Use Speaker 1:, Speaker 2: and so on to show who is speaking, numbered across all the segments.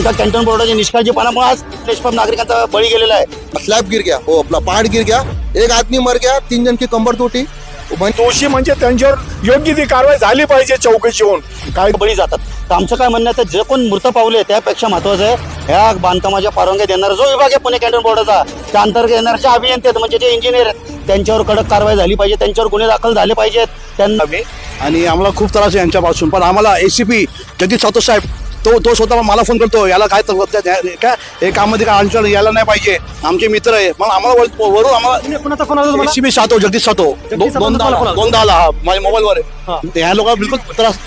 Speaker 1: एका कॅन्टोन बोर्डाच्या निष्काळजीपणामुळे आज निष्पाप नागरिकांचा बळी गेलेला आहे.
Speaker 2: स्लैब गिर गया. वो अपना पहाड़ गिर गया. एक आदमी मर गया तीन जन की कंबर टूटी वहीं
Speaker 3: दोषी म्हणजे त्यांच्यावर योग्य ती कारवाई झाली पाहिजे चौकशी होऊन.
Speaker 1: काय बळी जातात. तर आमचं काय म्हणणं आहे तर जे कोण मृत पावले त्यापेक्षा महत्वाचं आहे ह्या बांधकामाच्या परवानग्या देणारा जो विभाग आहे पुणे कॅन्टोन बोर्डाचा त्या अंतर्गत येणारे अभियंते आहेत म्हणजे जे इंजिनियर आहेत त्यांच्यावर कडक कारवाई झाली पाहिजे त्यांच्यावर गुन्हे दाखल झाले पाहिजेत. त्यांना
Speaker 4: आणि आम्हाला खूप त्रास आहे यांच्यापासून पण आम्हाला एसीपी जगदीश सावतो साहेब तो तो स्वतः मला फोन करतो याला काय काय? हे काममध्ये काय अडचण यायला नाही पाहिजे. आमचे मित्र आहे. मग आम्हाला वर- वरून आम्हाला
Speaker 5: कुणाचा फोन आला तुम्हाला?
Speaker 4: एसीपी सातो जगदीश सातो
Speaker 5: जगदीश सातो
Speaker 4: दोनदा
Speaker 5: तुम्हाला
Speaker 4: आला.
Speaker 5: फोन आला?
Speaker 4: दोनदा आला. हा माझ्या मोबाईलवर आहे. ते ह्या लोक बिलकुल त्रास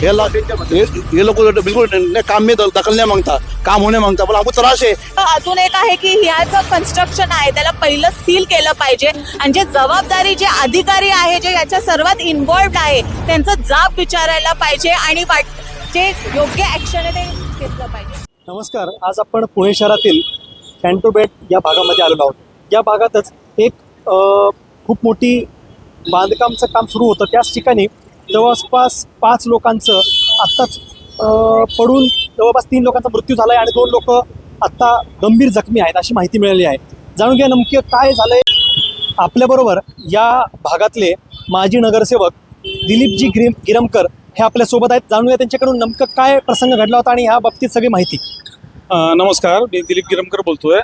Speaker 4: हे लो- लोक बिलकुल नाही काम में दखल नाही मागता. काम होणे मागता. पण आमको त्रास आहे.
Speaker 6: अजून एक आहे की ह्याचं कन्स्ट्रक्शन आहे. त्याला पहिलं सील केलं पाहिजे. आणि जे जबाबदारी जे अधिकारी आहे जे याच्या सर्वात इन्व्हॉल्ड आहे त्यांचं जाब विचारायला पाहिजे. आणि वाट जे योग्य ऍक्शन आहे ते घेतलं पाहिजे.
Speaker 5: नमस्कार आज आपण पुणे शहरातील कॅन्टोबेट या भागामध्ये आलेलो आहोत. या भागातच एक खूप मोठी बांधकामचं काम सुरू होतं. त्याच ठिकाणी जवळपास पाच लोकांचं आत्ताच पडून जवळपास तीन लोकांचा मृत्यू झाला आहे आणि दोन लोक आत्ता गंभीर जखमी आहेत अशी माहिती मिळाली आहे. जाणून घ्या नेमकं काय झालंय. आपल्याबरोबर या भागातले माजी नगरसेवक दिलीपजी गिरम गिरमकर हे आपल्यासोबत आहेत. जाणून घ्या त्यांच्याकडून नेमकं काय प्रसंग घडला होता आणि ह्या बाबतीत सगळी माहिती.
Speaker 3: नमस्कार. मी दिलीप गिरमकर बोलतोय.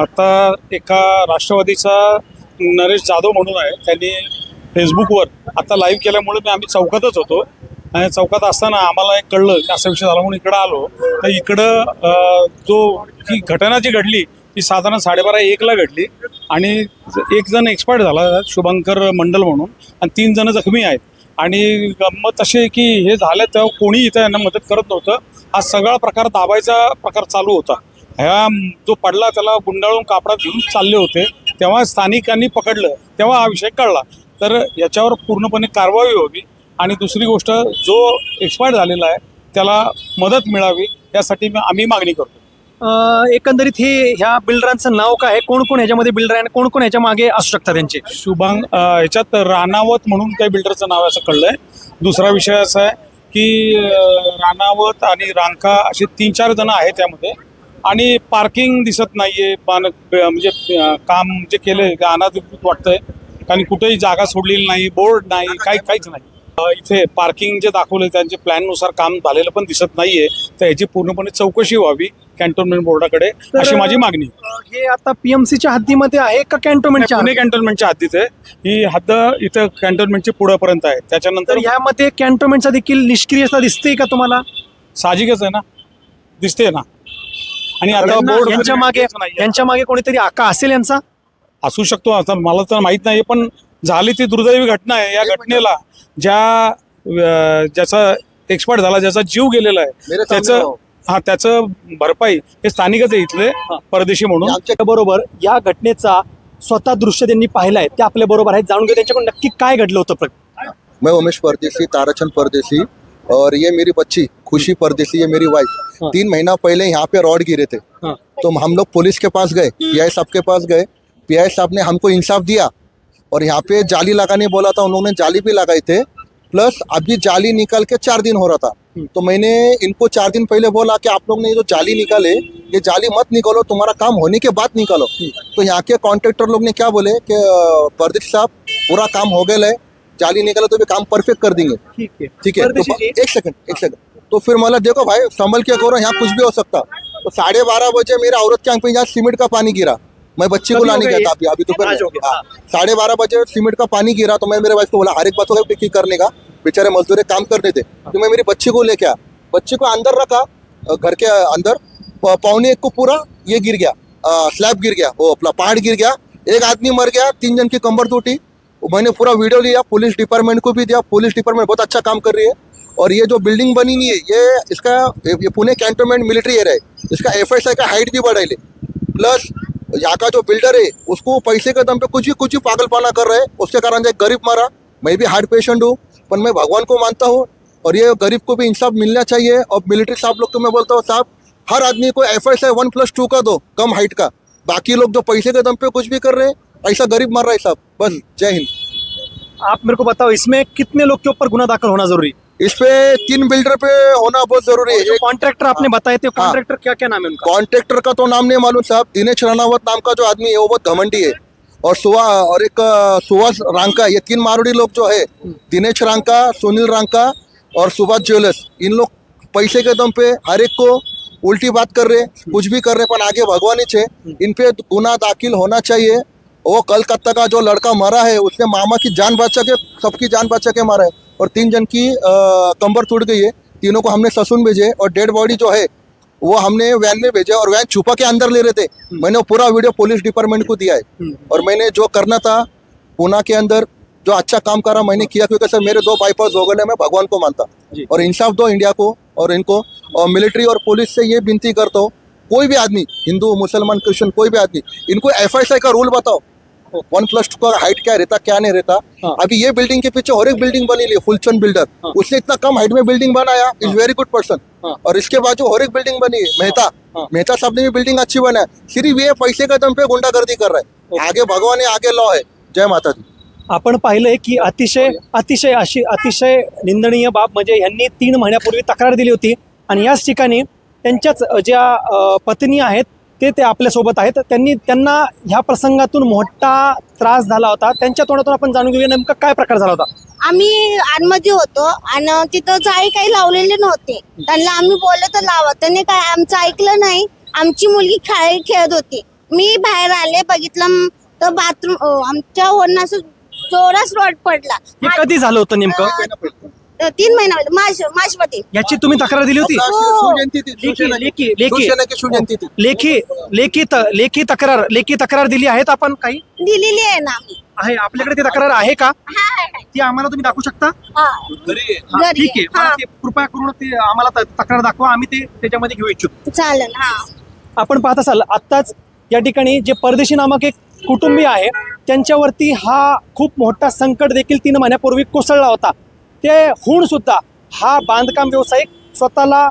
Speaker 3: आता एका राष्ट्रवादीचा नरेश जाधव म्हणून आहे. त्यांनी फेसबुकवर आता लाईव्ह केल्यामुळे मी आम्ही चौकातच होतो. आणि चौकात असताना आम्हाला एक कळलं की असा विषय झाला म्हणून इकडं आलो. तर इकडं जो ही घटना जी घडली ती साधारण साडेबारा एकला घडली. आणि एक जण एक्सपायर्ड झाला शुभंकर मंडल म्हणून. आणि तीन जण जखमी आहेत. आणि गंमत अशी आहे की हे झालं तेव्हा कोणी इथं यांना मदत करत नव्हतं. हा सगळा प्रकार दाबायचा प्रकार चालू होता. ह्या जो पडला त्याला गुंडाळून कापडात घेऊन चालले होते. तेव्हा स्थानिकांनी पकडलं. तेव्हा हा विषय कळला. तर याच्यावर पूर्णपणे कारवाई व्हावी आणि दुसरी गोष्ट जो एक्सपायर झालेला आहे त्याला मदत मिळावी यासाठी मी- आम्ही मागणी करतो.
Speaker 5: एकंदरीत हे ह्या बिल्डरांचं नाव काय आहे? कोण कोण ह्याच्यामध्ये बिल्डर आहे आणि कोण कोण ह्याच्या मागे असू शकतात त्यांचे
Speaker 3: शुभांग याच्यात राणावत म्हणून काही बिल्डरचं नाव आहे असं कळलंय. दुसरा विषय असा आहे की राणावत आणि रांका असे तीन चार जण आहेत त्यामध्ये. आणि पार्किंग दिसत नाहीये बाण- म्हणजे काम जे केलंय ते अनाधिकृत वाटतंय. कारण कुठेही जागा सोडलेली नाही बोर्ड नाही काही काहीच नाही. इथे पार्किंग जे दाखवलंय त्यांच्या प्लॅननुसार काम झालेलं पण दिसत नाहीये. तर याची पूर्णपणे चौकशी व्हावी कॅन्टोन्मेंट बोर्डाकडे अशी माझी मागणी.
Speaker 5: हे आता पीएमसीच्या हद्दीमध्ये आहे का कॅन्टोन्मेंटच्या
Speaker 3: पुणे कॅन्टोन्मेंटच्या हद्दीत आहे. ही हद्द इथं कॅन्टोन्मेंटच्या पुढेपर्यंत आहे.
Speaker 5: तर
Speaker 3: त्याच्यानंतर
Speaker 5: ह्यामध्ये कॅन्टोन्मेंटचा देखील निष्क्रियता दिसते का तुम्हाला?
Speaker 3: साहजिकच आहे ना? दिसते ना? आणि आता बोर्ड
Speaker 5: यांच्या मागे यांच्या मागे कोणीतरी आका असेल यांचा?
Speaker 3: असू शकतो आता मला तर माहीत नाही पण झाली ती दुर्दैवी घटना आहे. या घटनेला ज्या ज्याचा एक्सपायर झाला ज्याचा जीव गेलेला आहे त्याचं. हा त्याचं भरपाई हे स्थानिकच आहे इथले परदेशी म्हणून.
Speaker 2: आमच्या
Speaker 5: बरोबर या घटनेचा स्वतः दृश्य त्यांनी पाहिलाय ते आपल्या बरोबर आहेत जाणून घेऊ त्यांच्याकडून नक्की काय घडलं होतं
Speaker 2: मैं उमेश परदेसी ताराचंद परदेसी और ये मेरी बच्ची खुशी परदेसी ये मेरी वाइफ
Speaker 5: हाँ।
Speaker 2: तीन महीना पहले यहाँ पे रॉड गिरे थे।
Speaker 5: हाँ।
Speaker 2: तो हम लोग पुलिस के पास गए पीआई साहब के पास गए। पीआई साहब ने हमको इंसाफ दिया और यहाँ पे जाली लगाने बोला था उन्होंने जाली भी लगाए थे प्लस अभी जाली निकाल के चार दिन हो रहा था। तो मैंने इनको चार दिन पहले बोला कि आप लोग ने ये जो जाली निकाले ये जाली मत निकालो तुम्हारा काम होने के बाद निकालो। तो यहाँ के कॉन्ट्रेक्टर लोग ने क्या बोले कि परदेश साहब पूरा काम हो गया है जाली निकाले तो भी काम परफेक्ट कर देंगे।
Speaker 5: ठीक
Speaker 2: है। तो एक सेकंड एक सेकंड तो फिर मतलब देखो भाई संभल के करो यहाँ कुछ भी हो सकता। तो साढ़े बारह बजे मेरे औरत के आँख पे यहाँ सीमेंट का पानी गिरा। मैं बच्ची को लाने
Speaker 5: गया
Speaker 2: था अभी अभी
Speaker 5: आज हो
Speaker 2: हाँ। साढ़े बारह बजे सीमेंट का पानी गिरा तो मैं मेरे वाइफ को बोला हर एक बात होगा पिकी करने का। बेचारे मजदूर काम करने थे तो मैं मेरी बच्ची को लेके आया। बच्ची को अंदर रखा घर के अंदर। पौने एक को पूरा ये गिर गया स्लैब गिर गया वो अपना पहाड़ गिर गया। एक आदमी मर गया तीन जन की कंबर टूटी। मैंने पूरा वीडियो लिया पुलिस डिपार्टमेंट को भी दिया। पुलिस डिपार्टमेंट बहुत अच्छा काम कर रही है। और ये जो बिल्डिंग बनी हुई है ये इसका ये पुणे कैंटोनमेंट मिलिट्री एरिया है। इसका एफएसआई का हाइट भी बढ़ाई ले। प्लस यहाँ का जो बिल्डर है, उसको पैसे के दम पे कुछ भी कुछ भी पागलपना कर रहे हैं। उसके कारण एक गरीब मरा। मैं भी हार्ट पेशेंट हूँ, पर मैं भगवान को मानता हूँ। और ये गरीब को भी इंसाफ मिलना चाहिए। और मिलिट्री साहब लोग को मैं बोलता हूँ, साहब, हर आदमी को F S I one plus two का दो, कम हाइट का। बाकी लोग जो पैसे के दम पे कुछ भी कर रहे हैं, ऐसा गरीब मर रहा है साहब। बस, जय हिंद।
Speaker 5: आप मेरे को बताओ, इसमें कितने लोग के ऊपर गुना दाखिल होना ज़रूरी?
Speaker 2: इस पे तीन बिल्डर पे होना बहुत ज़रूरी है।
Speaker 5: कॉन्ट्रैक्टर आपने बताए थे
Speaker 2: हाँ।
Speaker 5: क्या क्या नाम है उनका?
Speaker 2: कॉन्ट्रैक्टर का तो नाम नहीं मालूम साहब। दिनेश राणावत नाम का जो आदमी है वो बहुत घमंडी है। और सुहा और एक सुहास रांका ये तीन मारुड़ी लोग जो है दिनेश रांका सुनील रांका और सुभाष ज्वेलर्स इन लोग पैसे के दम पे हर एक को उल्टी बात कर रहे कुछ भी कर रहे पर आगे भगवान ही है इन पे गुना दाखिल होना चाहिए। वो कलकत्ता का जो लड़का मरा है उसने मामा की जान बचा के सबकी जान बचा के मारा है। और तीन जन की कंबर टूट गई है। तीनों को हमने ससुन भेजे और डेड बॉडी जो है वो हमने वैन में भेजा और वैन छुपा के अंदर ले रहे थे। मैंने वो पूरा वीडियो पुलिस डिपार्टमेंट को दिया है। और मैंने जो करना था पूना के अंदर जो अच्छा काम करा मैंने किया क्योंकि सर मेरे दो बाईपास हो गए मैं भगवान को मानता। और इंसाफ दो इंडिया को और इनको। और मिलिट्री और पुलिस से ये विनती करता हूँ कोई भी आदमी हिंदू मुसलमान क्रिश्चियन कोई भी आदमी इनको एफ़ का रूल बताओ। वन प्लस टू का हाइट क्या रहता क्या नहीं रहता?
Speaker 5: हाँ।
Speaker 2: अभी ये बिल्डिंग के पीछे और एक बिल्डिंग बनी ली फुलचंद बिल्डर
Speaker 5: हाँ।
Speaker 2: उसने इतना कम हाइट में बिल्डिंग बनाया इज वेरी गुड पर्सन। और इसके बाजू और एक बिल्डिंग बनी है। मेहता। मेहता साहब ने भी बिल्डिंग अच्छी बनाया सिर्फ ये पैसे के दम पे गुंडागर्दी कर रहा है. आगे भगवान है आगे लॉ है। जय माता दी।
Speaker 5: आपण पाहिलंय की अतिशय अतिशय अशी अतिशय निंदनीय बाब म्हणजे यांनी तीन महिन्यापूर्वी तक्रार दिली होती. आणि याच ठिकाणी त्यांच्याच ज्या पत्नी आहेत ते ते आपल्यासोबत आहेत. त्यांनी त्यांना ह्या प्रसंगातून मोठा त्रास झाला होता. त्यांच्या तोंडातून आपण जाणून घेऊया नेमका काय प्रकार झाला होता.
Speaker 7: आम्ही आतमध्ये होतो आणि तिथं जाळी काही लावलेले नव्हते. त्यांना आम्ही बोललो तर लावा. त्यांनी काय आमचं ऐकलं नाही. आमची मुलगी खेळ खेळत होती. मी बाहेर आले बघितलं तर बाथरूम आमच्या असं जोरास रॉड पडला.
Speaker 5: हे कधी झालं होतं नेमकं?
Speaker 7: तीन महिना मार्च मार्चमध्ये
Speaker 5: याची तुम्ही तक्रार दिली होती?
Speaker 7: हो.
Speaker 5: लेखी लेखी लेखी. तक्रार लेखी तक्रार दिली आहेत आपण काही?
Speaker 7: दिलेली आहे ना. आम्ही
Speaker 5: आहे आपल्याकडे ती तक्रार आहे का? ती आम्हाला तुम्ही दाखवू शकता?
Speaker 7: हा.
Speaker 5: ठीक आहे.
Speaker 7: आहे.
Speaker 5: मला
Speaker 7: हा.
Speaker 5: ते कृपया करून ते आम्हाला त- तक्रार दाखवा. आम्ही ते त्याच्यामध्ये घेऊ इच्छितो.
Speaker 7: चालेल हा.
Speaker 5: आपण पाहत असाल आत्ताच या ठिकाणी जे परदेशी नामक एक कुटुंबीय आहे त्यांच्यावरती हा खूप मोठा संकट देखील तीन महिन्यापूर्वी कोसळला होता. ते होऊन सुद्धा हा बांधकाम व्यावसायिक स्वतःला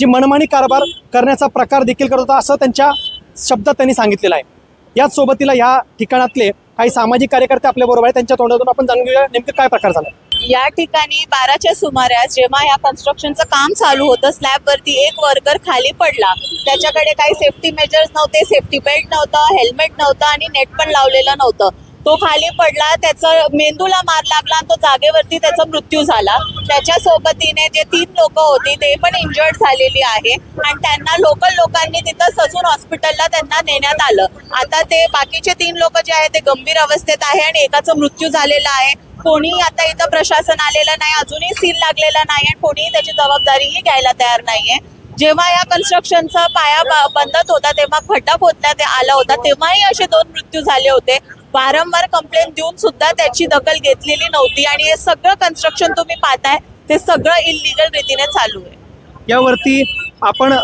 Speaker 5: जी मनमानी कारभार करण्याचा प्रकार देखील करत होता असं त्यांच्या शब्दात त्यांनी सांगितलेलं आहे. याच सोबतीला या ठिकाणातले काही सामाजिक कार्यकर्ते आपल्या बरोबर त्यांच्या तोंडातून आपण जाणून घेऊया नेमकं काय प्रकार झाला.
Speaker 6: या ठिकाणी बाराच्या सुमारास जेव्हा या कन्स्ट्रक्शनचं काम चालू होतं स्लॅबवरती एक वर्कर खाली पडला. त्याच्याकडे काही सेफ्टी मेजर्स नव्हते सेफ्टी बेल्ट नव्हतं हेल्मेट नव्हतं आणि नेट पण लावलेलं नव्हतं. तो खाली पडला त्याचा मेंदूला मार लागला आणि तो जागेवरती त्याचा मृत्यू झाला. त्याच्या सोबतीने जे तीन लोक होती ते पण इंजर्ड झालेली आहे. आणि त्यांना लोकल लोकांनी तिथं ससून हॉस्पिटलला त्यांना नेण्यात आलं. आता ते बाकीचे तीन लोक जे आहेत ते गंभीर अवस्थेत आहे आणि एकाचा मृत्यू झालेला आहे. कोणी आता इथं प्रशासन आलेलं नाही अजूनही सील लागलेला नाही आणि कोणीही त्याची जबाबदारीही घ्यायला तयार नाहीये. जेव्हा या कन्स्ट्रक्शनचा पाया बंदत होता तेव्हा खड्डा खोदण्यात ते आला होता. तेव्हाही असे दोन मृत्यू झाले होते. वारंवार कंप्लेंट देऊन सुद्धा त्याची दखल घेतलेली नव्हती. आणि हे सगळं कन्स्ट्रक्शन तुम्ही पाहताय ते सगळं इलिगल रीतीने चालू आहे.
Speaker 5: यावरती आपण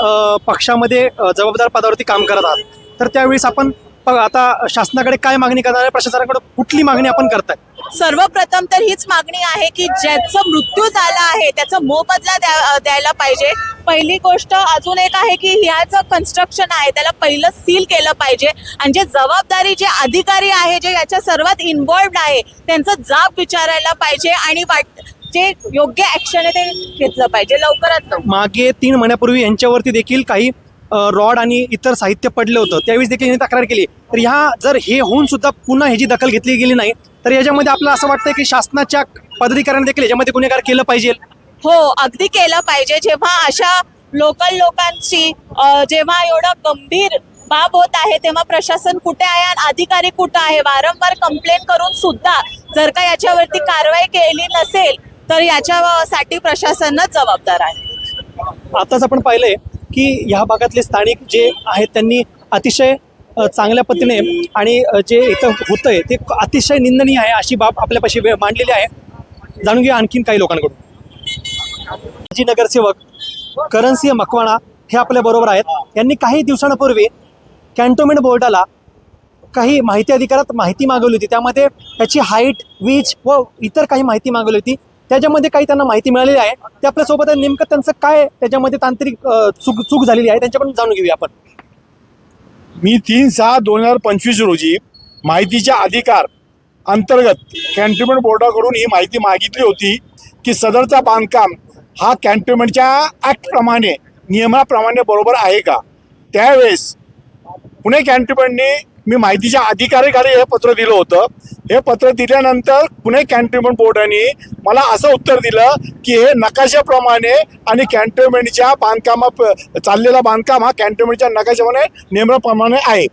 Speaker 5: पक्षामध्ये जबाबदार पदावरती काम करत आहात. तर त्यावेळेस आपण आता शासनाकडे काय मागणी करणार आहे? प्रशासनाकडे कुठली मागणी आपण करताय?
Speaker 6: सर्वप्रथम तर हीच मागणी आहे की ज्याचं मृत्यू झाला आहे त्याचा मोबदला द्या द्यायला पाहिजे. पहिली गोष्ट अजून एक आहे की ह्याचं कन्स्ट्रक्शन आहे त्याला पहिलं सील केलं पाहिजे. आणि जे जबाबदारी जे अधिकारी आहे जे याच्या सर्वात इन्व्हॉल्ड आहे त्यांचं जाब विचारायला पाहिजे आणि वाट जे योग्य ऍक्शन आहे ते घेतलं पाहिजे लवकरात लवकर.
Speaker 5: मागे तीन महिन्यापूर्वी यांच्यावरती देखील काही रॉड आणि इतर साहित्य पडलं होतं त्यावेळेस देखील यांनी तक्रार केली. तर ह्या जर हे होऊन सुद्धा पुन्हा ह्याची दखल घेतली गेली नाही तर याच्यामध्ये आपल्याला असं वाटतंय की शासनाच्या पदाधिकाऱ्यांनी देखील याच्यामध्ये गुन्हेगार केलं पाहिजे?
Speaker 6: हो अगदी केलं पाहिजे. जेव्हा अशा लोकल लोकांची जेव्हा एवढं गंभीर बाब होत आहे तेव्हा प्रशासन कुठे आहे आणि अधिकारी कुठे आहे? वारंवार कंप्लेंट करून सुद्धा जर का याच्यावरती कारवाई केली नसेल तर याच्यासाठी प्रशासनच जबाबदार आहे.
Speaker 5: आताच आपण पाहिलंय की ह्या भागातले स्थानिक जे आहेत त्यांनी अतिशय चांगल्या पद्धतीने आणि जे इथं होतंय ते अतिशय निंदनीय आहे अशी बाब आपल्यापाशी मांडलेली आहे. जाणून घ्या आणखीन काही लोकांकडून. माजी नगरसेवक करणसिंह मकवाणा हे आपल्या बरोबर आहेत. यांनी काही दिवसांपूर्वी कॅन्टोन्मेंट बोर्डाला काही माहिती अधिकारात माहिती मागवली होती. त्यामध्ये त्याची हाईट वीज व इतर काही माहिती मागवली होती. त्याच्यामध्ये काही त्यांना माहिती मिळालेली आहे. ते आपल्यासोबत आहे. नेमकं त्यांचं काय त्याच्यामध्ये तांत्रिक चूक चूक झालेली आहे. त्यांच्याकडून जाणून घेऊया आपण.
Speaker 8: मी तीन सहा दोन हजार पंचवीस रोजी माहितीच्या अधिकार अंतर्गत कॅन्टोन्मेंट बोर्डाकडून ही माहिती मागितली होती की सदरचा बांधकाम हा कॅन्टोन्मेंटच्या ॲक्टप्रमाणे नियमाप्रमाणे बरोबर आहे का? त्यावेळेस पुणे कॅन्टोन्मेंटने मी माहितीच्या अधिकाऱ्याकडे हे पत्र दिलं होतं. हे पत्र दिल्यानंतर पुणे कॅन्टोन्मेंट बोर्डाने मला असं उत्तर दिलं की हे नकाशाप्रमाणे आणि कॅन्टोन्मेंटच्या बांधकामा चाललेला बांधकाम हा कॅन्टोन्मेंटच्या नकाशाप्रमाणे नियमाप्रमाणे आहे.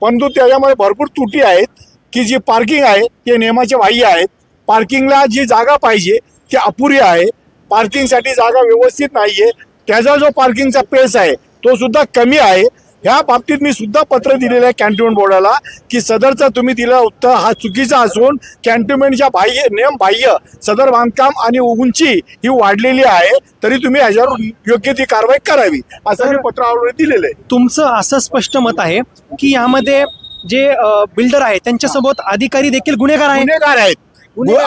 Speaker 8: परंतु त्याच्यामध्ये भरपूर त्रुटी आहेत की जी पार्किंग आहे ते नियमाचे बाह्य आहेत. पार्किंगला जी जागा पाहिजे ती अपुरी आहे. पार्किंगसाठी जागा व्यवस्थित नाही आहे त्याचा जो पार्किंगचा पेस आहे तो सुद्धा कमी आहे. ह्या बाबतीत मी सुद्धा पत्र दिलेलं आहे कॅन्टोन्मेंट बोर्डाला की सदरचं तुम्ही दिलं उत्तर हा चुकीचा असून कॅन्टोन्मेंटच्या बाह्य नियम बाह्य सदर बांधकाम आणि उंची ही वाढलेली आहे तरी तुम्ही ह्याच्यावर योग्य ती कारवाई करावी असं मी पत्र ऑलरेडी दिलेलं आहे.
Speaker 5: तुमचं असं स्पष्ट मत आहे की यामध्ये जे बिल्डर आहेत त्यांच्यासोबत अधिकारी देखील गुन्हेगार आहेत?
Speaker 8: गुन्हेगार आहेत.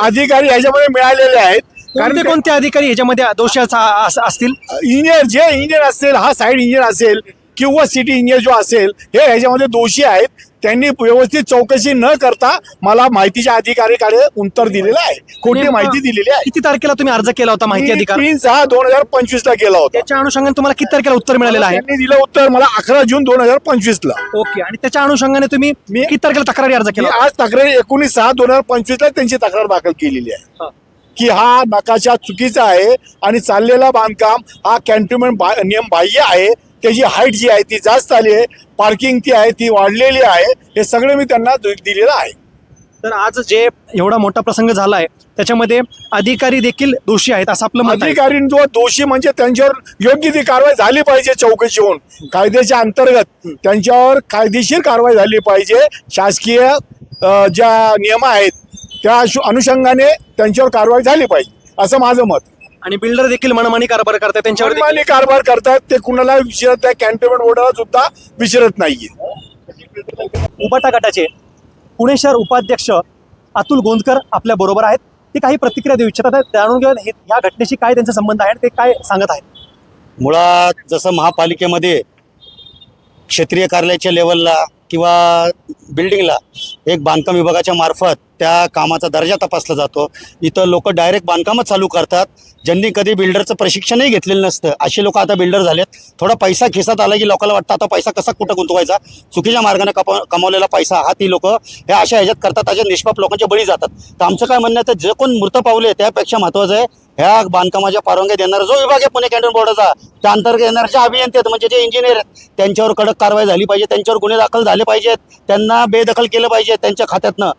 Speaker 8: अधिकारी ह्याच्यामध्ये मिळालेले आहेत. कारण
Speaker 5: कोणते अधिकारी याच्यामध्ये दोषी असा- अस- असतील?
Speaker 8: इंजिनियर जे इंजिनियर असेल हा साईड इंजिनियर असेल किंवा सिटी इंजिनियर जो असेल हे ह्याच्यामध्ये दोषी आहेत. त्यांनी व्यवस्थित चौकशी न करता मला माहितीच्या अधिकाऱ्याकडे उत्तर दिलेलं आहे. खोटी माहिती दिलेली आहे.
Speaker 5: किती तारखेला तुम्ही अर्ज केला होता माहिती अधिकार?
Speaker 8: तीन सहा दोन हजार पंचवीस ला केला होता.
Speaker 5: त्याच्या अनुषंगाने तुम्हाला किती तारखेला उत्तर मिळालेलं आहे?
Speaker 8: त्यांनी दिलं उत्तर मला अकरा जून दोन हजार पंचवीस ला
Speaker 5: ओके आणि त्याच्या अनुषंगाने तुम्ही
Speaker 8: मी-
Speaker 5: किती तारखेला तक्रारी अर्ज केला
Speaker 8: आज तक्रार एकोणीस सहा दोन हजार पंचवीस ला त्यांची तक्रार दाखल केलेली आहे. की हा नकाशा चुकीचा आहे आणि चाललेला बांधकाम हा कॅन्टोन्मेंट नियम बाह्य आहे. त्याची हाईट जी आहे ती जास्त आली आहे. पार्किंग ती आहे ती वाढलेली आहे. हे सगळं मी त्यांना दिलेलं आहे.
Speaker 5: तर आज जे एवढा मोठा प्रसंग झालाय त्याच्यामध्ये अधिकारी देखील दोषी आहेत असं आपलं मत आहे.
Speaker 8: अधिकारी जो दोषी म्हणजे त्यांच्यावर योग्य ती कारवाई झाली पाहिजे चौकशी होऊन कायद्याच्या अंतर्गत त्यांच्यावर कायदेशीर कारवाई झाली पाहिजे. शासकीय ज्या नियम आहेत त्या अनुषंगाने त्यांच्यावर कारवाई झाली पाहिजे. असं माझं मत
Speaker 5: आणि बिल्डर देखील मनमानी कारभार करतात त्यांच्यावर देखील-
Speaker 8: मनमानी कारभार करतात ते कुणाला विचारत नाही कॅन्टोन्मेंट बोर्डाला सुद्धा विचारत नाहीये
Speaker 5: उबाटा गटाचे पुणे शहर उपाध्यक्ष अतुल गोंदकर आपल्या बरोबर आहेत ते काही प्रतिक्रिया देऊ इच्छितात आहेत. जाणून घेऊन हे या घटनेशी काय त्यांचा संबंध आहे आणि ते काय सांगत आहेत
Speaker 1: मुळात जसं महापालिकेमध्ये क्षेत्रीय कार्यालयाच्या लेवलला किंवा बिल्डिंगला एक बांधकाम विभागाच्या मार्फत त्या कामाचा दर्जा तपासला जातो. इथं लोक डायरेक्ट बांधकामच चालू करतात. ज्यांनी कधी बिल्डरचं प्रशिक्षणही घेतलेलं नसतं. असे लोक आता बिल्डर झालेत. थोडा पैसा खिसात आला की लोकांना वाटतं आता पैसा कसा कुठं गुंतवायचा? चुकीच्या मार्गाने कप कमावलेला पैसा हा ती लोक हे अशा ह्याच्यात करतात अशा निष्पाप लोकांच्या बळी जातात. तर आमचं काय म्हणणं आहे तर जे कोण मृत पावले त्यापेक्षा महत्त्वाचं आहे ह्या बांधकामाच्या परवानग्या देणारा जो विभाग आहे पुणे कॅन्टोन बोर्डाचा त्या अंतर्गत येणारे जे अभियंते आहेत म्हणजे जे इंजिनियर आहेत त्यांच्यावर कडक कारवाई झाली पाहिजे त्यांच्यावर गुन्हे दाखल झाले पाहिजेत त्यांना बेदखल केलं पाहिजे त्यांच्या खात्यातनं.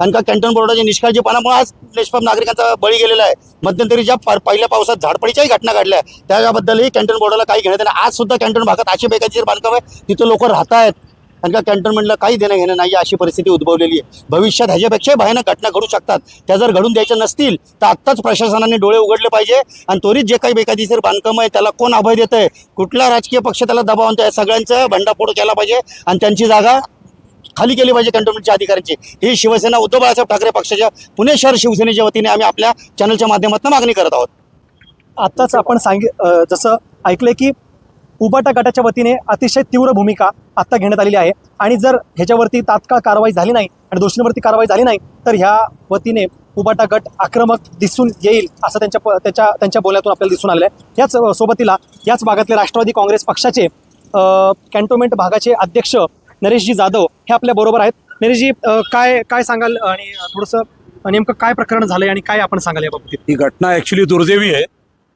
Speaker 1: कारण का कॅन्टोन बोर्डाच्या निष्काळजीपणामुळे आज निष्पाप नागरिकांचा बळी गेलेला आहे. मध्यंतरी ज्या पहिल्या पावसात झाडपडीच्याही घटना घडल्या. त्याबद्दलही कॅन्टोन बोर्डाला काही घेण्यात नाही आज सुद्धा कॅन्टोन भागात अशी बेकायची बांधकाम आहे. तिथं लोक राहत आहेत कारण का कॅन्टनमेंटला काही देणं घेणं नाही अशी परिस्थिती उद्भवलेली आहे. भविष्यात ह्याच्यापेक्षाही भयानक घटना घडू शकतात. त्या जर घडून द्यायच्या नसतील तर आत्ताच प्रशासनाने डोळे उघडले पाहिजे. आणि त्वरित जे काही बेकायदेशीर बांधकाम आहे त्याला कोण अभय देत आहे कुठला राजकीय पक्ष त्याला दबाव आणतोय? सगळ्यांचं भंडाफोड केला पाहिजे. आणि त्यांची जागा खाली केली पाहिजे कॅन्टोन्मेंटच्या अधिकाऱ्यांची. ही शिवसेना उद्धव बाळासाहेब ठाकरे पक्षाच्या पुणे शहर शिवसेनेच्या वतीने आम्ही आपल्या चॅनलच्या माध्यमातून मागणी करत आहोत.
Speaker 5: आत्ताच आपण सांगि जसं ऐकलंय की उबाटा गटाच्या वतीने अतिशय तीव्र भूमिका आत्ता घेण्यात आलेली आहे. आणि जर ह्याच्यावरती तात्काळ कारवाई झाली नाही आणि दोषींवरती कारवाई झाली नाही तर ह्या वतीने उबाटा गट आक्रमक दिसून येईल असं त्यांच्या प- त्याच्या त्यांच्या बोलण्यातून आपल्याला दिसून आलेलं आहे. याच सोबतीला याच भागातले राष्ट्रवादी काँग्रेस पक्षाचे अ, कॅन्टोन्मेंट भागाचे अध्यक्ष नरेशजी जाधव हे आपल्या बरोबर आहेत. नरेशजी काय काय सांगाल आणि थोडंसं नेमकं काय प्रकरण झालंय आणि काय आपण सांगाल या बाबतीत
Speaker 9: ही घटना ऍक्च्युली दुर्दैवी आहे.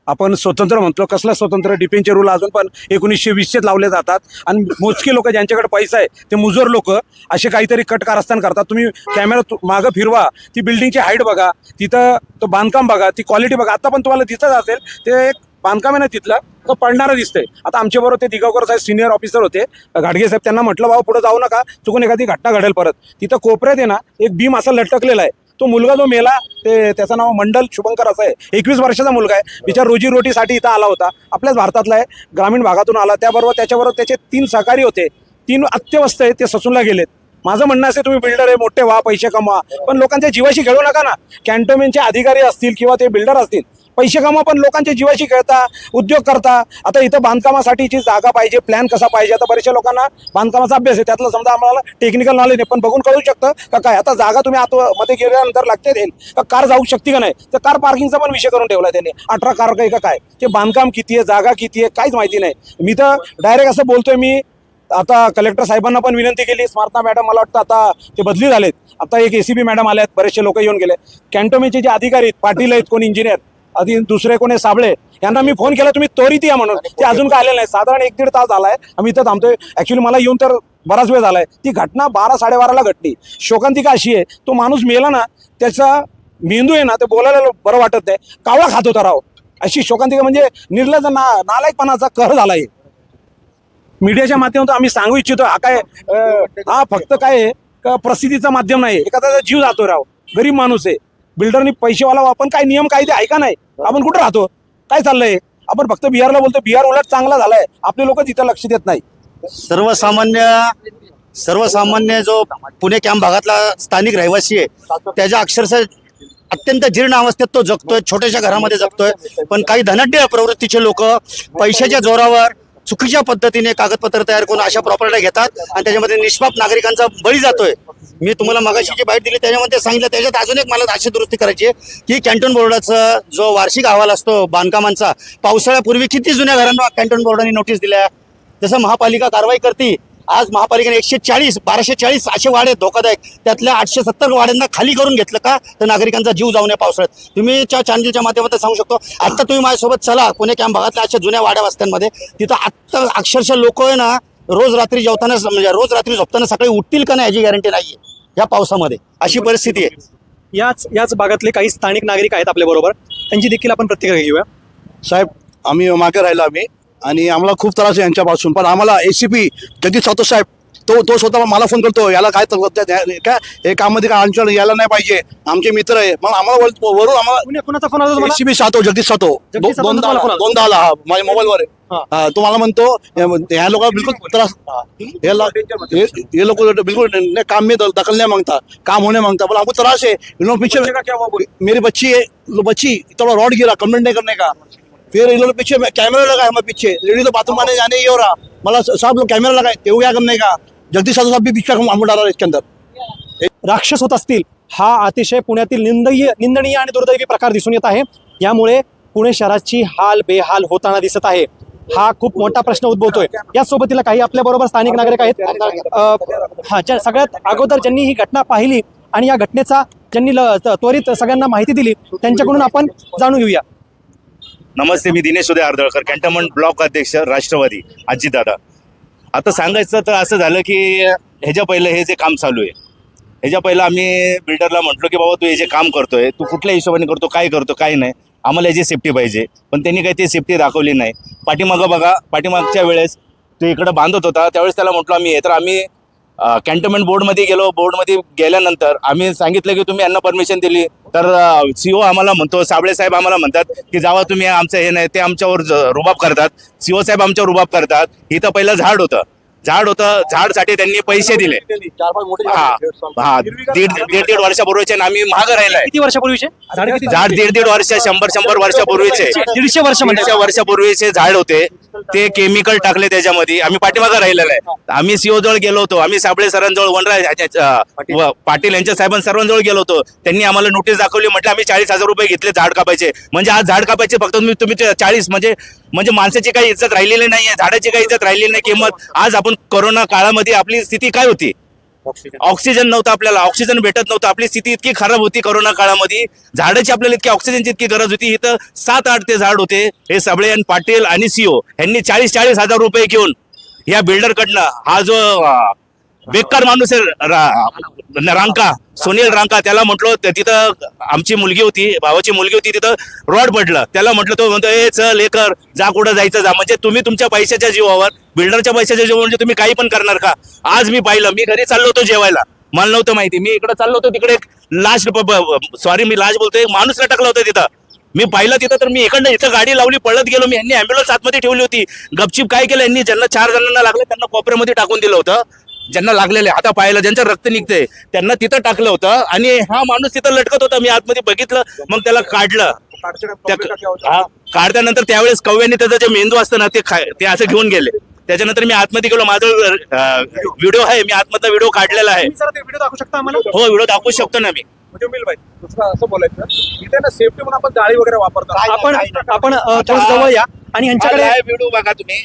Speaker 9: आपण स्वतंत्र म्हणतो कसला स्वतंत्र डिफेन्सचे रूल अजून पण एकोणीसशे वीसचे लावले जातात. आणि मोजके लोक ज्यांच्याकडे पैसा आहे ते मुजोर लोक असे काहीतरी कट कारस्थान करतात. तुम्ही कॅमेरा तु- मागं फिरवा ती बिल्डिंगची हाईट बघा तिथं तो बांधकाम बघा ती क्वालिटी बघा. आता पण तुम्हाला दिसत असेल ते एक बांधकाम आहे ना तिथलं तो पडणारं दिसतंय. आता आमच्याबरोबर ते दिगावकर साहेब सिनियर ऑफिसर होते. घाडगे साहेब त्यांना म्हटलं बाबा पुढे जाऊ नका. चुकून एखादी घटना घडेल परत. तिथं कोपऱ्यात आहे ना एक बीम असा लटकलेला आहे. तो मुलगा जो मेला ते त्याचं नाव मंडल शुभंकर असं आहे. एकवीस वर्षाचा मुलगा आहे. बिचार रोजीरोटीसाठी इथं आला होता. आपल्याच भारतातला आहे. ग्रामीण भागातून आला. त्याबरोबर त्याच्याबरोबर त्याचे तीन सहकारी होते. तीन अत्यवस्थ आहेत. ते ससूनला गेलेत. माझं म्हणणं असेल तुम्ही बिल्डर आहे मोठे व्हा पैसे कमवा. पण लोकांच्या जीवाशी खेळू नका ना. कॅन्टोमेंटचे अधिकारी असतील किंवा ते बिल्डर असतील पैसे कमा पण लोकांच्या जीवाशी खेळता उद्योग करता. आता इथं बांधकामासाठीची जागा पाहिजे प्लॅन कसा पाहिजे? आता बऱ्याचशा लोकांना बांधकामाचा अभ्यास आहे. त्यातलं समजा आम्हाला टेक्निकल नॉलेज नाही पण बघून कळू शकतं का काय? आता जागा तुम्ही आत मध्ये गेल्यानंतर लागते देईल का कार जाऊ शकते का नाही? तर कार पार्किंगचा पण विषय करून ठेवला त्यांनी. अठरा कार काही का काय? ते बांधकाम किती आहे जागा किती आहे काहीच माहिती नाही. मी तर डायरेक्ट असं बोलतोय मी आता कलेक्टर साहेबांना पण विनंती केली. स्मार्था मॅडम मला वाटतं आता ते बदली झालेत. आता एक एसीबी मॅडम आले आहेत बरेचसे लोक येऊन गेले. कॅन्टोमेचे जे अधिकारी आहेत पाटील आहेत कोण इंजिनियर आधी दुसरे कोणी साबळे यांना मी फोन केला तुम्ही त्वरित या म्हणून. ते अजून काय आलेलं नाही. साधारण एक दीड तास झालाय. आम्ही इथं थांबतोय. ऍक्च्युली मला येऊन तर बराच वेळ झालाय. ती घटना बारा साडेबाराला घटली शोकांतिका अशी आहे तो माणूस मेला ना त्याचा मेंदू आहे ना ते बोलायला बरं वाटत नाही. कावळा खात होता राव. अशी शोकांतिका म्हणजे निर्लज ना नालायकपणाचा कर झालाय. मीडियाच्या माध्यमातून आम्ही सांगू इच्छितो हा काय हा फक्त काय आहे का प्रसिद्धीचा माध्यम नाही. एखाद्याचा जीव जातो राव. गरीब माणूस आहे. बिल्डरनी पैसेवाला आपण काय नियम कायदे ऐका नाही? आपण कुठं राहतो? काय चाललंय? आपण फक्त बिहारला बोलतो बिहार उलट चांगला झालाय. आपले लोक तिथं लक्ष देत नाही.
Speaker 1: सर्वसामान्य सर्वसामान्य जो पुणे कॅम्प भागातला स्थानिक रहिवासी आहे त्याच्या अक्षरशः अत्यंत जीर्ण अवस्थेत तो जगतोय छोट्याशा घरामध्ये जगतोय. पण काही धनाढ्य प्रवृत्तीचे लोक पैशाच्या जोरावर चुकीच्या पद्धतीने कागदपत्र तयार करून अशा प्रॉपर्ट्या घेतात आणि त्याच्यामध्ये निष्पाप नागरिकांचा बळी जातोय. मी तुम्हाला मगाशी जी बाईट दिली त्याच्यामध्ये सांगितलं. त्याच्यात अजून एक मला अशी दुरुस्ती करायची आहे की कॅन्टोन बोर्डाचा जो वार्षिक अहवाल असतो बांधकामांचा पावसाळ्यापूर्वी किती जुन्या घरांना कॅन्टोन बोर्डाने नोटीस दिल्या? जसं महापालिका कारवाई करते आज महापालिकेने एकशे चाळीस बाराशे चाळीस असे वाडे धोकादायक त्यातल्या आठशे सत्तर वाड्यांना खाली करून घेतलं का? तर नागरिकांचा जीव जाऊ नये पावसाळ्यात. तुम्ही त्या चॅनलच्या माध्यमातून सांगू शकतो आता तुम्ही माझ्यासोबत चला पुणे कॅम्प भागातल्या अशा जुन्या वाड्या वस्त्यांमध्ये. तिथं आत्ता अक्षरशः लोक आहे ना रोज रात्री जेवताना म्हणजे रोज रात्री झोपताना सकाळी उठतील का नाही याची गॅरंटी नाहीये या पावसामध्ये. अशी परिस्थिती आहे.
Speaker 5: याच याच भागातले काही स्थानिक नागरिक आहेत आपल्या बरोबर त्यांची देखील आपण प्रतिक्रिया घेऊया.
Speaker 4: साहेब आम्ही मागे राहिलो आम्ही. आणि आम्हाला खूप त्रास आहे यांच्यापासून. पण आम्हाला एसीपी जगदीश सावतो साहेब तो तो स्वतः मला फोन करतो याला काय काय हे काममध्ये काय अडचण यायला नाही पाहिजे. आमचे मित्र आहे. मग आम्हाला वर- वरून आम्हाला
Speaker 5: कुणी- कुणाचा फोन आला
Speaker 4: सातो जगदीश सातो दोनदा
Speaker 5: आला?
Speaker 4: दोनदा आला हा माझ्या मोबाईलवर. आहे. तो मला म्हणतो या- या लोकांना बिलकुल त्रास हे. लोक बिलकुल नहीं, काम में दखल नहीं मांगता काम होने मांगता बोला हमको त्रास है पीछे मेरी बच्ची है लो बच्ची थोड़ा रॉड गिरा कंप्लेंट नहीं करने का? फिर इन लोग पीछे कैमरा लगा है हमारे पीछे। लेडीज तो बाथरूम आने जाने ही हो रहा। मला साहब लोग कैमरा लगाए तेव क्या करने का? जगदीश साधु साहब भी पीछे हमको डाला रहा है इसके अंदर।
Speaker 5: राक्षस होत असतील हा अतिशय पुण्यातील निंदनीय निंदनीय आणि दुर्दैवी प्रकार दिसून येत आहे. यामुळे पुणे शहराची हाल बेहाल होताना दिसत आहे. हा खूप मोठा प्रश्न उद्भवतोय. याच सोबतीला काही आपल्या बरोबर स्थानिक नागरिक आहेत. हा सगळ्यात अगोदर ज्यांनी ही घटना पाहिली आणि या घटनेचा ज्यांनी त्वरित सगळ्यांना माहिती दिली त्यांच्याकडून आपण जाणून घेऊया.
Speaker 10: नमस्ते मी दिनेश उदय आर्दळकर कॅन्टोन्मेंट ब्लॉक अध्यक्ष राष्ट्रवादी दादा आता सांगायचं तर असं झालं की ह्याच्या पहिलं हे जे काम चालू आहे ह्याच्या पहिलं आम्ही बिल्डरला म्हटलो की बाबा तू हे जे काम करतोय तू कुठल्या हिशोबाने करतो काय करतो काय नाही आम्हाला याची सेफ्टी पाहिजे. पण त्यांनी काही ती सेफ्टी दाखवली नाही. पाठीमागं बघा पाठीमागच्या वेळेस तो इकडं बांधत होता त्यावेळेस त्याला म्हटलो आम्ही हे तर आम्ही कॅन्टोन्मेंट बोर्डमध्ये गेलो. बोर्डमध्ये गेल्यानंतर आम्ही सांगितलं की तुम्ही यांना परमिशन दिली. तर सीओ आम्हाला म्हणतो साबळे साहेब आम्हाला म्हणतात की जावा तुम्ही आमचं हे नाही ते आमच्यावर रुबाब करतात. सीओ साहेब आमच्यावर रुबाब करतात. इथं पहिलं झाड होतं. झाड होतं झाडसाठी त्यांनी पैसे दिले. हा हा दीड दीड दीड वर्षापूर्वीचे आणि आम्ही महाग राहिलाय
Speaker 5: किती वर्षापूर्वीचे? झाड किती?
Speaker 10: झाड दीड दीड वर्ष शंभर शंभर वर्षापूर्वीचे.
Speaker 5: दीडशे वर्ष म्हणजे.
Speaker 10: दीडशे वर्षापूर्वीचे झाड होते. ते केमिकल टाकले त्याच्यामध्ये. आम्ही पाठीमागं राहिलेलं आहे. आम्ही सीओ जवळ गेलो होतो. आम्ही साबळे सरांजवळ वनराज व- पाटील. यांच्या साहेबां सर्वांजवळ गेलो होतो. त्यांनी आम्हाला नोटीस दाखवली. म्हटलं आम्ही चाळीस हजार रुपये घेतले झाड कापायचे. म्हणजे आज झाड कापायचे फक्त तुम्ही तुम्ही चाळीस म्हणजे म्हणजे माणसाची काही इज्जत राहिलेली नाहीये झाडाची काही इज्जत राहिलेली नाही किंमत. आज आपण कोरोना काळामध्ये आपली स्थिती काय होती? ऑक्सिजन नव्हतं आपल्याला ऑक्सिजन भेटत नव्हतं आपली स्थिती इतकी खराब होती कोरोना काळामध्ये. झाडाची आपल्याला इतकी ऑक्सिजनची इतकी गरज होती. इथं सात आठ ते झाड होते. हे सबळे आणि पाटील आणि सीओ यांनी चाळीस चाळीस हजार रुपये घेऊन या बिल्डरकडनं हा जो बेकार माणूस आहे रांका. सुनील रांका त्याला म्हटलो तिथं आमची मुलगी होती भावाची मुलगी होती तिथं रॉड पडलं त्याला म्हटलं तो म्हणतो ए चल लेकर कर जा कुठं जायचं जा. म्हणजे तुम्ही तुमच्या पैशाच्या जीवावर बिल्डरच्या पैशाच्या जीवावर म्हणजे तुम्ही काही पण करणार का? आज मी पाहिलं मी घरी चाललो होतो जेवायला. मला नव्हतं माहिती. मी इकडे चाललो होतो तिकडे लाश सॉरी मी लाश बोलतोय माणूस लटकला होता तिथं. मी पाहिलं तिथं तर मी इकडनं इथं गाडी लावली पळत गेलो. मी यांनी अँब्युलन्स आतमध्ये ठेवली होती. गपचिप काय केलं यांनी ज्यांना चार जणांना लागलं त्यांना कोपऱ्यामध्ये टाकून दिलं होतं. ज्यांना लागलेले हाता पायाला ज्यांचं रक्त निघते त्यांना तिथं टाकलं होतं आणि हा माणूस तिथं लटकत होता. मी आतमध्ये बघितलं मग त्याला काढलं. त्या काढल्यानंतर त्यावेळेस कव्याने त्याचं जे मेंदू असतं ना ते ते असं घेऊन गेले. त्याच्यानंतर मी आतमध्ये गेलो. माझा व्हिडिओ आहे. मी आतमधला व्हिडिओ काढलेला आहे.
Speaker 5: व्हिडिओ दाखवू शकता आम्हाला?
Speaker 10: हो व्हिडिओ दाखवू शकतो ना मी.
Speaker 9: म्हणजे मिल भाई दुसरं असं बोलायचं इथे ना सेफ्टी म्हणून आपण जाळी वगैरे वापरतो.
Speaker 5: आपण आपण जवळ या आणि यांच्याकडे
Speaker 10: व्हिडिओ बघा तुम्ही.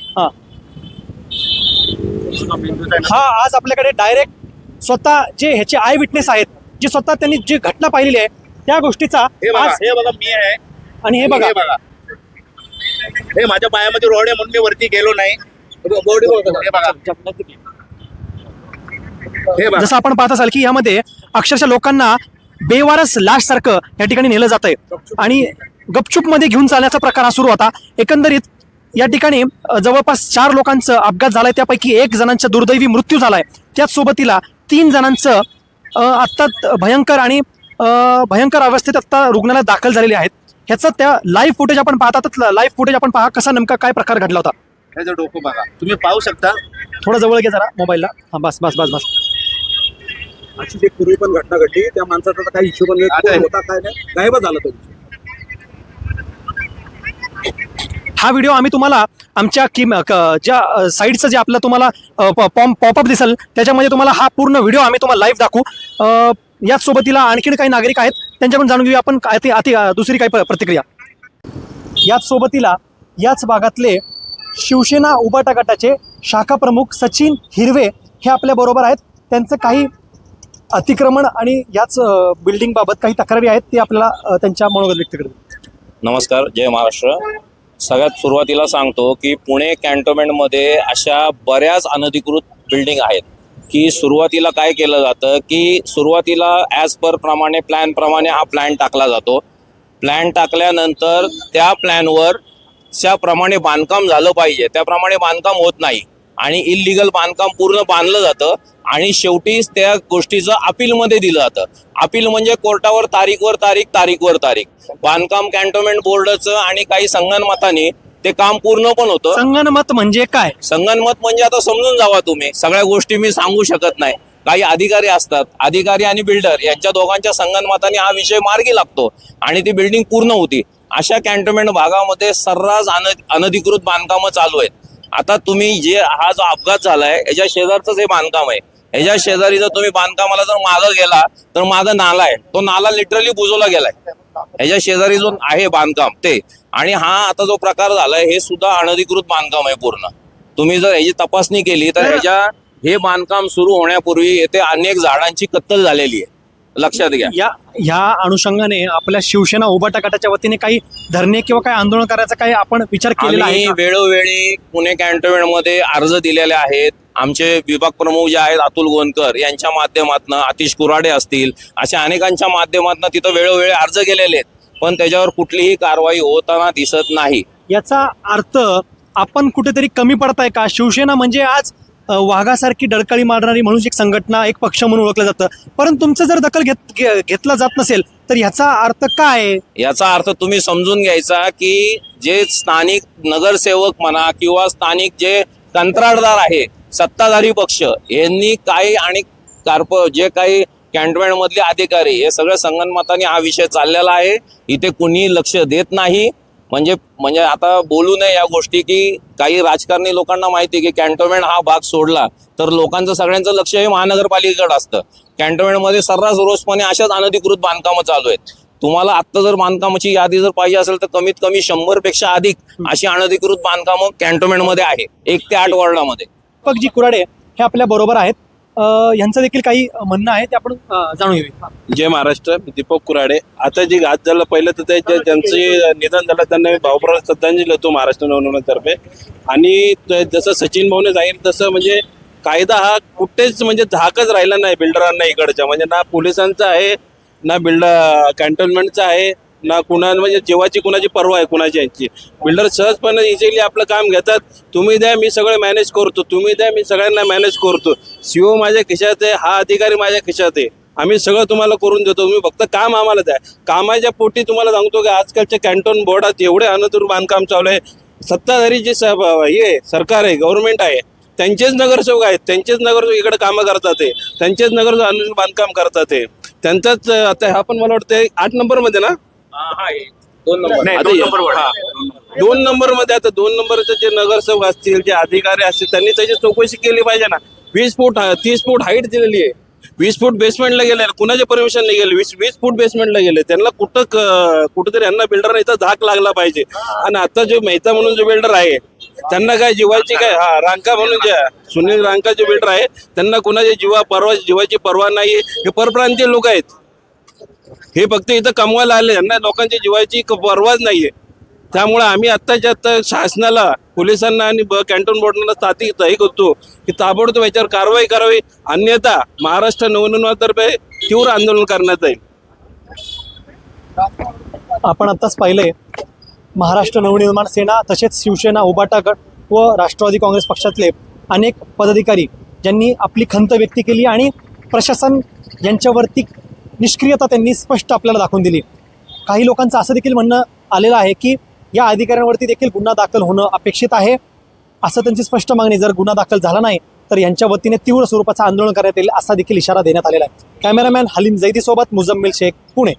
Speaker 5: हा आज आपल्याकडे डायरेक्ट स्वतः जे ह्याचे आय विटनेस आहेत जे स्वतः त्यांनी जी घटना पाहिलेली आहे त्या गोष्टीचा
Speaker 10: हे बघा
Speaker 5: आज
Speaker 10: हे बघा मी आहे.
Speaker 5: आणि हे बघा.
Speaker 10: हे बघा. हे माझ्या पायामध्ये रोड आहे म्हणून मी वरती गेलो नाही. बॉडी हे बघा. हे बघा.
Speaker 5: जसं आपण पाहत असाल की यामध्ये अक्षरशः लोकांना बेवारस लाश सारखं या ठिकाणी नेलं जात आहे आणि गपचूपमध्ये घेऊन चालण्याचा प्रकार हा सुरू होता. एकंदरीत या ठिकाणी जवळपास चार लोकांचं अपघात झालाय. त्यापैकी एक जणांचा दुर्दैवी मृत्यू झालाय. त्याच सोबतीला तीन जणांचं आत्ता भयंकर आणि भयंकर अवस्थेत आत्ता रुग्णालयात दाखल झालेले आहेत. ह्याचं त्या लाईव्ह फुटेज आपण पाहतात लाईव्ह फुटेज आपण पहा कसा नेमका काय प्रकार घडला होता.
Speaker 10: ह्याचं डोकं बघा. तुम्ही पाहू शकता.
Speaker 5: थोडं जवळ घे जरा मोबाईलला. हा बस बस बस बस.
Speaker 9: अशी एक पूर्वी पण घटना घडली त्या माणसाचा काही हिशोब होता काय नाही. गायबच झाला तो.
Speaker 5: हा व्हिडिओ आम्ही तुम्हाला आमच्या किम क- ज्या साईडचं जे आपलं तुम्हाला पॉपअप दिसेल त्याच्यामध्ये तुम्हाला हा पूर्ण व्हिडिओ आम्ही तुम्हाला लाईव्ह दाखवू. याच सोबतीला आणखीन काही नागरिक आहेत त्यांच्याकडून जाणून घेऊया आपण काय ते अति दुसरी काही प- प्रतिक्रिया. याच सोबतीला याच भागातले शिवसेना उबाटा गटाचे शाखा प्रमुख सचिन हिरवे हे आपल्याबरोबर आहेत. त्यांचं काही अतिक्रमण आणि याच बिल्डिंगबाबत काही तक्रारी आहेत ते आपल्याला त्यांच्या मनोगत व्यक्त करतील.
Speaker 11: नमस्कार जय महाराष्ट्र. सगळ्यात सुरुवातीला सांगतो की पुणे कॅन्टोमेंटमध्ये अशा बऱ्याच अनधिकृत बिल्डिंग आहेत की सुरुवातीला काय केलं जातं की सुरुवातीला ॲज पर प्रमाणे प्लॅनप्रमाणे हा प्लॅन टाकला जातो. प्लॅन टाकल्यानंतर त्या प्लॅनवर त्याप्रमाणे बांधकाम झालं पाहिजे. त्याप्रमाणे बांधकाम होत नाही. आणि इलिगल बांधकाम पूर्ण बांधलं जातं आणि शेवटी त्या गोष्टीचं अपीलमध्ये दिलं जातं. अपील म्हणजे कोर्टावर तारीखवर तारीख तारीखवर तारीख. बांधकाम कॅन्टोन्मेंट बोर्डाचं आणि काही संगणमताने ते काम पूर्ण पण होतं.
Speaker 5: संगणमत म्हणजे काय?
Speaker 11: संगणमत म्हणजे आता समजून जावा तुम्ही. सगळ्या गोष्टी मी सांगू शकत नाही. काही अधिकारी असतात. अधिकारी आणि बिल्डर यांच्या दोघांच्या संगणमताने हा विषय मार्गी लागतो आणि ती बिल्डिंग पूर्ण होती. अशा कॅन्टोन्मेंट भागामध्ये सर्रास अन अनधिकृत बांधकामं चालू आहेत. आता तुम्ही जे हा जो अपघात झालाय याच्या शेजारचंच हे बांधकाम आहे. याच्या शेजारी जर तुम्ही बांधकामाला जर मागं गेला तर मागं नाला आहे. तो नाला लिटरली बुजवला गेलाय. ह्याच्या शेजारी जो आहे बांधकाम ते. आणि हा आता जो प्रकार झालाय हे सुद्धा अनधिकृत बांधकाम आहे पूर्ण. तुम्ही जर ह्याची तपासणी केली तर ह्याच्या हे बांधकाम सुरू होण्यापूर्वी येथे अनेक झाडांची कत्तल झालेली आहे. लक्षात घ्या.
Speaker 5: या ह्या अनुषंगाने आपल्या शिवसेना उभाटा गटाच्या वतीने काही धरणे किंवा काही आंदोलन करायचा काही आपण विचार केलेला आहे
Speaker 11: आम्ही
Speaker 5: का?
Speaker 11: वेळोवेळी पुणे कॅन्टोन्मेंटमध्ये अर्ज दिलेले आहेत. आमचे विभाग प्रमुख जे आहेत अतुल गोंदकर यांच्या माध्यमातून आतिश कुराडे असतील अशा अनेकांच्या माध्यमातून तिथं वेळोवेळी अर्ज केलेले आहेत. पण त्याच्यावर कुठलीही कारवाई होताना दिसत नाही.
Speaker 5: याचा अर्थ आपण कुठेतरी कमी पडताय का? शिवसेना म्हणजे आज वाघासारखी डडकाळी मारणारी म्हणून एक संघटना एक पक्ष म्हणून ओळखलं जातं. परंतु तुमचं जर दखल घेत घेतला जात नसेल तर ह्याचा अर्थ काय आहे?
Speaker 11: याचा अर्थ तुम्ही समजून घ्यायचा की जे स्थानिक नगरसेवक म्हणा किंवा स्थानिक जे कंत्राटदार आहे सत्ताधारी पक्ष यांनी काही आणि कार्प जे काही कॅन्टमेंटमधले अधिकारी हे सगळं संगणमताने हा विषय चाललेला आहे. इथे कुणी लक्ष देत नाही. म्हणजे म्हणजे आता बोलू नये या गोष्टी की काही राजकारणी लोकांना माहिती की कॅन्टोन्मेंट हा भाग सोडला तर लोकांचं सगळ्यांचं लक्ष हे महानगरपालिकेकडे असतं. कॅन्टोन्मेंटमध्ये सर्रास रोजपणे अशाच अनधिकृत बांधकामं चालू आहेत. तुम्हाला आत्ता जर बांधकामाची यादी जर पाहिजे असेल तर कमीत कमी शंभरपेक्षा अधिक अशी अनधिकृत बांधकामं कॅन्टोन्मेंटमध्ये आहे एक ते आठ वॉर्डामध्ये.
Speaker 5: जी कुराडे हे आपल्या बरोबर आहेत. यांचं देखील काही म्हणणं आहे ते आपण जाणून घेऊया.
Speaker 12: जय महाराष्ट्र मी दीपक कुराडे. आता जे घात झालं पहिलं तर ते जे- निधन झालं त्यांना मी भावप्राण श्रद्धांजली होतो महाराष्ट्र नवनिर्माणतर्फे. आणि त- जसं सचिन भाऊने जाईल तसं म्हणजे कायदा हा कुठेच म्हणजे धाकच राहिला नाही बिल्डरांना इकडच्या. म्हणजे ना पोलिसांचा आहे ना बिल्डर कॅन्टोन्मेंटचा आहे ना कुणा म्हणजे जेवाची कुणाची पर्वा आहे कुणाची यांची. बिल्डर सहजपणे इझिली आपलं काम घेतात. तुम्ही द्या मी सगळं मॅनेज करतो. तुम्ही द्या मी सगळ्यांना मॅनेज करतो. सीओ माझ्या खिशात आहे हा अधिकारी माझ्या खिशात आहे. आम्ही सगळं तुम्हाला करून देतो. तुम्ही फक्त काम आम्हाला द्या. कामाच्या पोटी तुम्हाला सांगतो की आजकालच्या कॅन्टोन बोर्डात एवढे अनतूर बांधकाम चालू आहे. सत्ताधारी जे स- हे सरकार आहे गव्हर्नमेंट आहे त्यांचेच नगरसेवक आहेत. त्यांचेच नगरसेवक इकडे कामं करतात ते. त्यांचेच नगरसेवक आणून बांधकाम करतात ते. त्यांचाच आता हा पण मला वाटतं आठ नंबरमध्ये ना?
Speaker 11: दोन नंबर.
Speaker 12: आता हा. दोन नंबरमध्ये आता दोन नंबरचे जे नगरसेवक असतील जे अधिकारी असतील त्यांनी त्याची चौकशी केली पाहिजे ना. वीस फूट तीस फूट हाईट दिलेली आहे. वीस फूट बेसमेंटला गेले कुणाचे परमिशन नाही गेले? वीस वीस फूट बेसमेंटला गेले. त्यांना कुठं क- कुठेतरी यांना बिल्डर इथं धाक लागला पाहिजे. आणि आता जो मेहता म्हणून जो बिल्डर आहे त्यांना काय जीवाची काय हा रांका म्हणून जे सुनील रांका जे बिल्डर आहे त्यांना कुणाच्या जीवा परवा जीवाची पर्वा नाही. हे परप्रांतीय लोक आहेत. हे फक्त इथं कमवायला आले. यांना लोकांच्या जीवाची क- नाही नाहीये. त्यामुळे आम्ही आत्ताच्या आत्ता शासनाला पोलिसांना आणि ब- कॅन्टोन बोर्डाला ताती तही करतो की ताबडतोब याच्यावर कारवाई करावी. अन्यथा महाराष्ट्र नवनिर्मातर्फे तीव्र आंदोलन करण्यात येईल.
Speaker 5: आपण आत्ताच पाहिले महाराष्ट्र नवनिर्माण सेना तसेच शिवसेना उबाटा गट व राष्ट्रवादी काँग्रेस पक्षातले अनेक पदाधिकारी ज्यांनी आपली खंत व्यक्त केली आणि प्रशासन यांच्यावरती निष्क्रियता त्यांनी स्पष्ट आपल्याला दाखवून दिली. काही लोकांचं असं देखील म्हणणं आलेलं आहे की या अधिकाऱ्यांवरती देखील गुन्हा दाखल होणं अपेक्षित आहे. असं त्यांची स्पष्ट मागणी जर गुन्हा दाखल झाला नाही तर यांच्या वतीने तीव्र स्वरूपाचं आंदोलन करण्यात येईल असा देखील इशारा देण्यात आलेला आहे. कॅमेरामॅन हलीम जैदीसोबत मुजम्मिल शेख पुणे.